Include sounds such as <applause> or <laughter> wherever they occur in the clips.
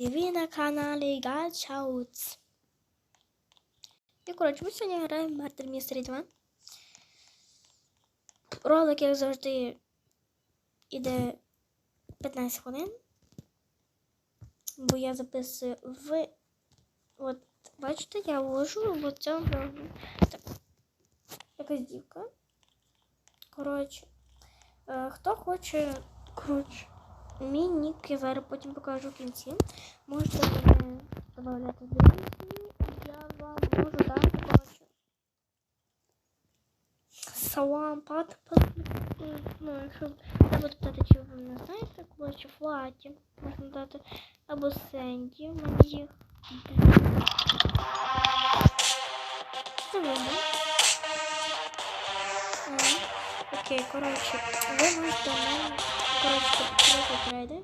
На каналі Гачауц. І коротше, ми сьогодні граємо в Murder Mystery 2. Ролик, як завжди, іде 15 хвилин. Бо я записую в. От, бачите, я вложу в цьому. Так. Якась дівка. Коротше. Е, хто хоче. Коротше. Мій нік потім покажу в кінці. Можете мене додати друзі. Я вам можу дати, коротше. Салам, пат, ну, якщо буду питати, чи ви не знаєте, коротше, флаті можна дати, або Сенді, в мене їх. Окей, коротше, ви можете мене, коротше, трейди.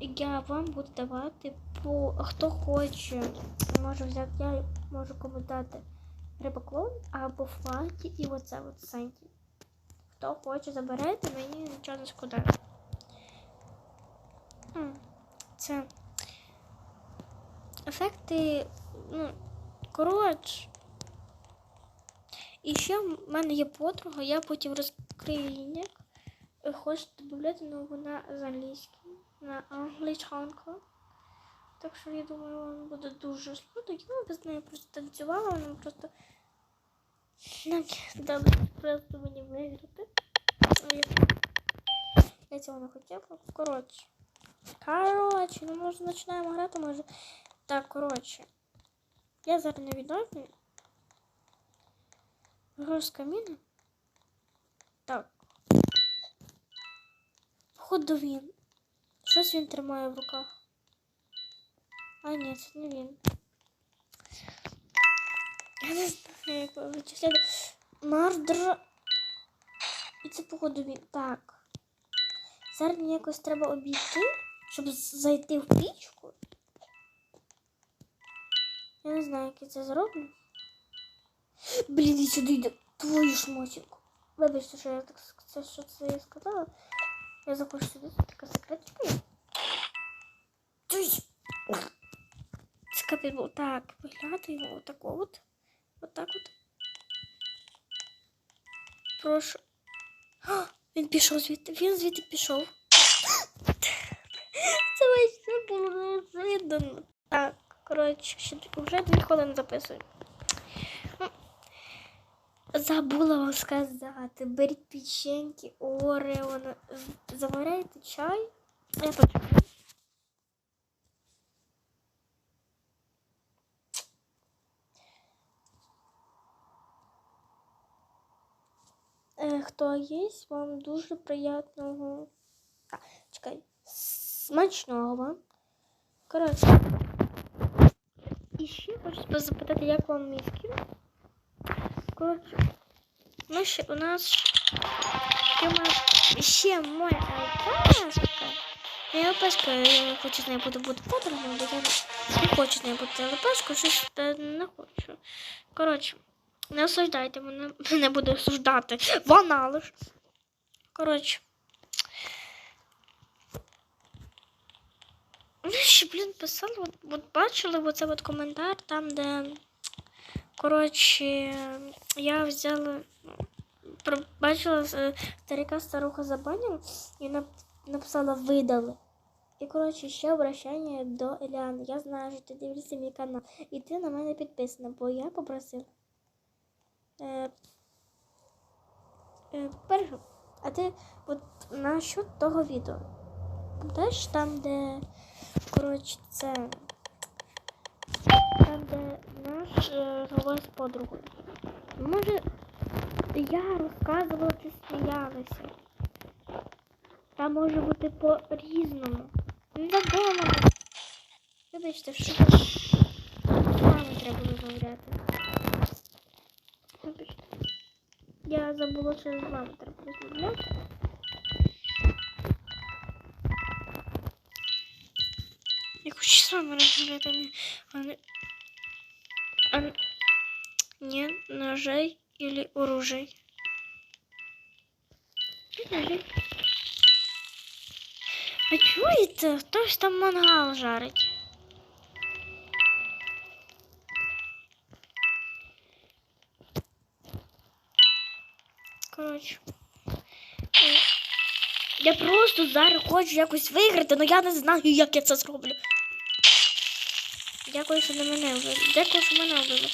Я вам буду давати по хто хоче. Можу взяти, я можу кому дати рибоклон або флаті і оце от сенті. Хто хоче, заберете, мені нічого не шкода. Це ефекти, ну, коротше. І ще в мене є подруга, я потім розкрию її Хочете додати, але вона з англійським, на англічанку. Так що я думаю, вам буде дуже складно. Я без неї просто танцювала, вона просто дали просто мені виграти. Я цього не хотіла. Коротше. Коротше, ну може починаємо грати, може. Так, коротше. Я зараз не відомий. Груз каміна. Так. Походу він. Щось він тримає в руках. А, ні, це не він. Я не знаю, як вичисляти. Мардр. І це, походу, він. Так. Зараз мені якось треба обійти, щоб зайти в пічку. Я не знаю, як я це зроблю. Блін, і сюди йде твою ж. Вибачте, що я так це, що це я сказала. Я захочу сюди, така секреточка капець був. Так, виглядає отак от. Отак от. Прошу. Він пішов звідти. Він звідти пішов. Це весь було неожиданно. Так, коротше, вже дві хвилини записую. Забула вам сказати. Беріть печеньки, орео, заваряйте чай. Я почекаю. Хто є, вам дуже приятного. А, чекай, смачного. Коротше. І ще хочу запитати, як вам мій скін? Коротше, ну ще у нас ще, моя, ще моя ЛПшка. Я ЛПшка, я хочу з буду бути подругою, бо я не хочу з нею бути ЛПшку, щось не хочу. Коротше. Не осуждайте мене, <laughs> не буду осуждати. Вона лиш. Коротше. Ну, ще, блін, писали, от, от бачили оце от коментар, там, де, коротше, я взяла, бачила старика старуха забанила і написала видали. І, коротше, ще обращення до Еліани. Я знаю, що ти дивишся мій канал. І ти на мене підписана, бо я попросила. Е, е, перше, а ти от насчет того відео. Теж там, де, коротше, це там, де наш е, голос з подругою. Може, я розказувала, ти сміялася. Там може бути по-різному. Не забула. Вибачте, що з вами треба розмовляти. Я забула, що з вами треба розмовляти. Я хочу з вами розмовляти, а не... А... Не ножей или оружий. Ножей. Ви чуєте? Хтось там мангал жарить. Коротше. Я просто зараз хочу якось виграти, але я не знаю, як я це зроблю. Дякую, що на мене вбили. Дякую, що мене вбили.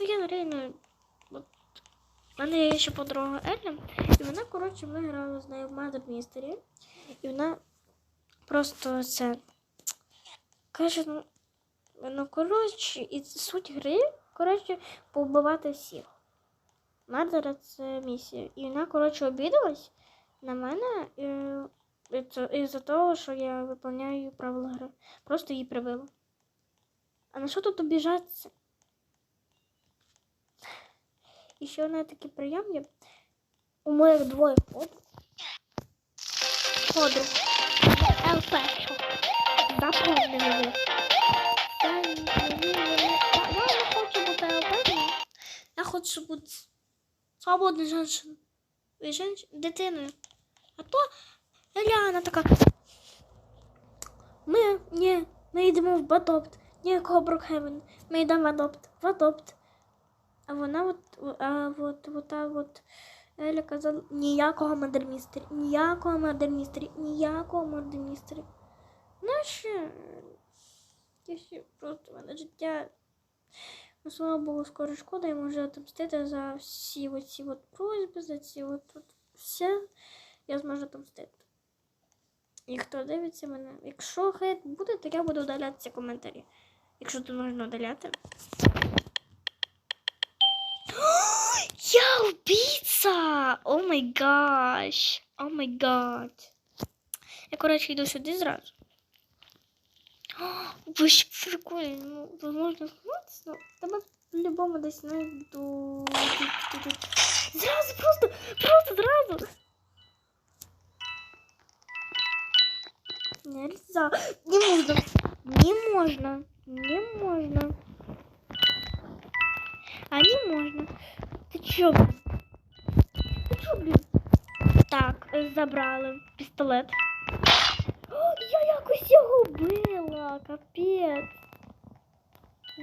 Ну я реально. От. У мене є ще подруга Елля, і вона, коротше, ми грали з нею в Mother Mystery. І вона просто це каже, ну, ну коротше, і суть гри, коротше, повбивати всіх. Мадера це місія. І вона, коротше, обідалась на мене е, і це- із-за того, що я виконую правила гри. Просто її прибила. А на що тут обіжатися? І ще одне такий прийом. У моїх двоє подруг. Подруг. ЛП. Запомнили. Я не хочу бути ЛП. Я хочу бути свободною жінкою. І дитиною. А то Еляна така. Ми, ні, ми йдемо в Батопт. Ніякого Брокхевен. Ми йдемо в Адопт. В Адопт. А вона от, а от, от, та от Еля казала, ніякого модермістері, ніякого модермістері, ніякого модермістері. Ще, я ще просто мене життя. Ну, слава Богу, скоро шкода, я можу отомстити за всі оці от просьби, за ці от, от все. Я зможу отомстити. І хто дивиться мене, якщо хейт буде, то я буду удаляти ці коментарі. Якщо то можна удаляти. Я убийца! О май гаш! О май гад! Я, коротше, йду сюди зразу. Ж <gasps> прикольно, ну, ви можна сховатися, ну, тебе по-любому десь знайду. Зразу, просто, просто зразу. Нельзя. Не можна. Не можна. Не можна. А не можна. Ти чо? блін? Ти чо, блін? Так, забрали пістолет. О, я якось його вбила, капець.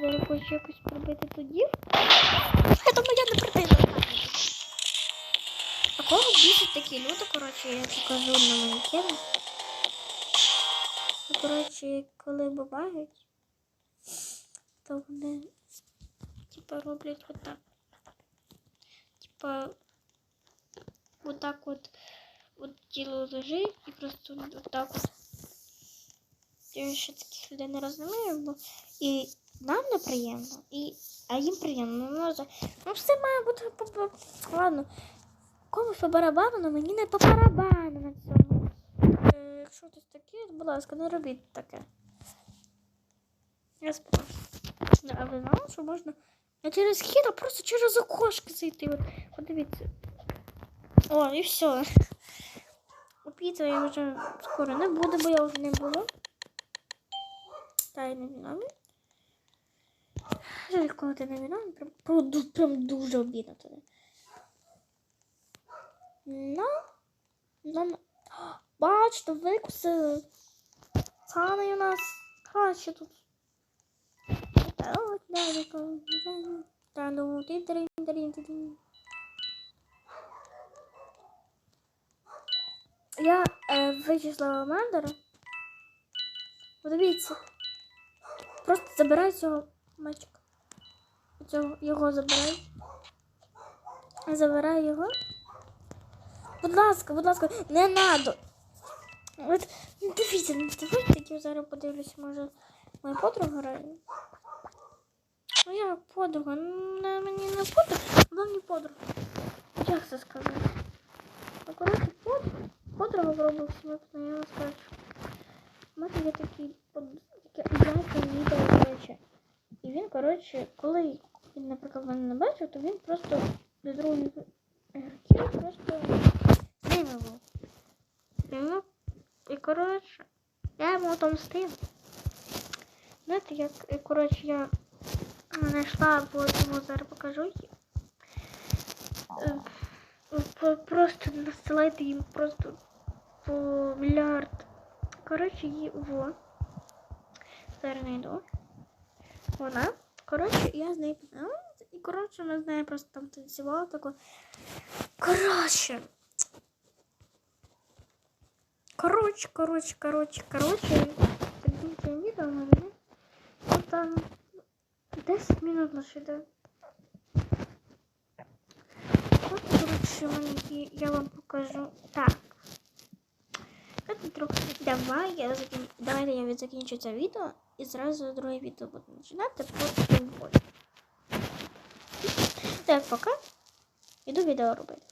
Зараз хочу якось пробити тоді. Я думаю, я не придила. А кого бісять такі люди, коротше, я покажу на манекені. Коротше, коли бувають, то вони типа роблять отак. Типа отак от, от тіло лежить і просто отак от. Я ще таких людей не розумію, бо і нам неприємно, і, а їм приємно. Може, ну все має бути по, ладно. Комусь по барабану, але мені не по барабану на цьому. Якщо хтось таке, будь ласка, не робіть таке. Я спрошу. А ви знали, що можна не через хід, а просто через окошки зайти. От, подивіться. О, і все. Убійця я вже скоро не буде, бо я вже не була. Та й не виновний. Жаль, коли ти не виновний, прям, прям, прям дуже обідно туди. Ну, ну, ну. Бачите, викусили. Цани у нас краще тут. Я е, вичислила мендера. Подивіться. Просто забирай цього мальчика. Цього, його забирай. Забирай його. Будь ласка, будь ласка, не надо. От, дивіться, давайте я зараз подивлюся, може, моя подруга грає. Моя подруга, ну, не- мені не подруга, вона мені подруга. Як це сказати? Ну, коротше, под, подруга в Роблоксі, я вам скажу. У мене є такий под- таке ідеальне відео, коротше. І він, коротше, коли він, наприклад, мене не бачив, то він просто до других ігроків просто вимивав. Ну, і коротше, я йому отомстив. Знаєте, як, коротше, я знайшла, бо зараз покажу. Е, Просто насилайте їм просто по мільярд Коротше, її во. Зараз знайду. Вона. Коротше, я з нею познайомилася. І коротше, ми з нею просто там танцювали тако. Коротше. Коротше, коротше, коротше, коротше. Це відео на мене. Ну там 10 минут лише йде. От, коротше, маленькі, я вам покажу. Так. От, трохи. Давай я закін... Давайте я закінчу це відео і зразу друге відео буду починати по тимбой. Так, пока. Іду відео робити.